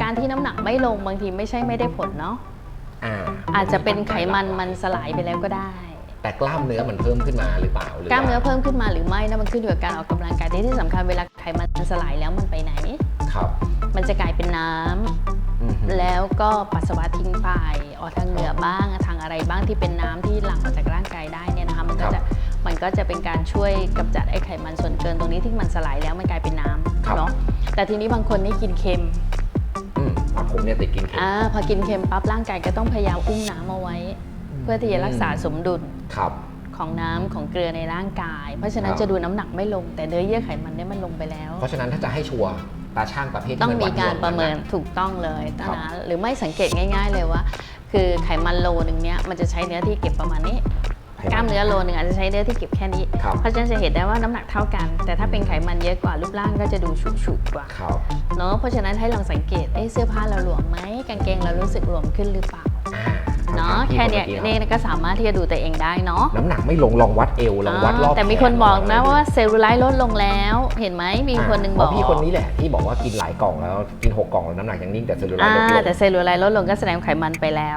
การที่น้ำหนักไม่ลงบางทีไม่ใช่ไม่ได้ผลเนาะอ่าอาจจะเป็นไขมันมันสลายไปแล้วก็ได้ แต่กล้ามเนื้อมันเพิ่มขึ้นมาหรือเปล่าหรืกล้ามเนื้อว่เพิ่มขึ้นมาหรือไม่นะมันขึ้นอยู่กับการออกกำลังกายที่ที่สำคัญเวลาไขมันสลายแล้วมันไปไหน ครับมันจะกลายเป็นน้ำอือฮึแล้วก็ปัสสาวะทิ้งไปออกทางเหงื่อบ้างทางอะไรบ้างที่เป็นน้ำที่หลั่งออกจากร่างกายได้เนี่ยนะคะมันก็จะมันก็จะเป็นการช่วยกำจัดไอ้ไขมันส่วนเกินตรงนี้ที่มันสลายแล้วมันกลายเป็นน้ำเนาะแต่ทีนี้บางคนนี่กินเค็มอืมอะ ผมเนี่ยติดกินเค็มอ่าพอกินเค็มปั๊บร่างกายก็ต้องพยายามอุ้มน้ำเอาไว้ เพื่อที่จะรักษาสมดุลครับ ของน้ำของเกลือในร่างกาย เพราะฉะนั้นครับ จะดูน้ำหนักไม่ลง แต่เนื้อเยื่อไขมันเนี่ยมันลงไปแล้ว เพราะฉะนั้นถ้าจะให้ชัวร์ตาช่างประเภทที่ต้องนมีวัดการวประเมินำหกถูกต้องเลยครับนะหรือไม่สังเกตง่าย ๆ เลยว่า คือไขมันโลนึงเนี้ยมันจะใช้เนื้อที่เก็บประมาณนี้ กล้ามเนื้อโลนึงอาจจะใช้เนื้อที่เก็บแค่นี้ ครับ เพราะฉะนั้นจะเห็นได้ว่าน้ำหนักเท่ากัน แต่ถ้าเป็นไขมันเยอะกว่ารูปร่างก็จะดูฉุกๆกว่าครับเนาะเพราะฉะนั้นให้ลองสังเกตเอ้เสื้อผ้าเราหลวมไหมกางเกงเรารู้สึกหลวมขึ้นหรือเปล่าอ่าเนาะำถมพี่แค่เนี้ยมื่อนี่รับก็สามารถที่จะดูตัวเองได้เนาะน้ำหนักไม่ลงลองวัดเอวลองวัดรอบแต่มีขคนบอกนะลงว่าเซลลูไลท์ลดลงแล้วเห็นไหมมีคนหนึ่งบอกเพราะพี่คนนี้แหละที่บอกว่ากินหลายกล่องแล้วกินหกกล่องแล้วน้ำหนักยังนิ่งแต่เซลลูไลอ่าท์ลดลงแต่เซลลูไลท์ลดลงก็แสดงไขมันไปแล้ว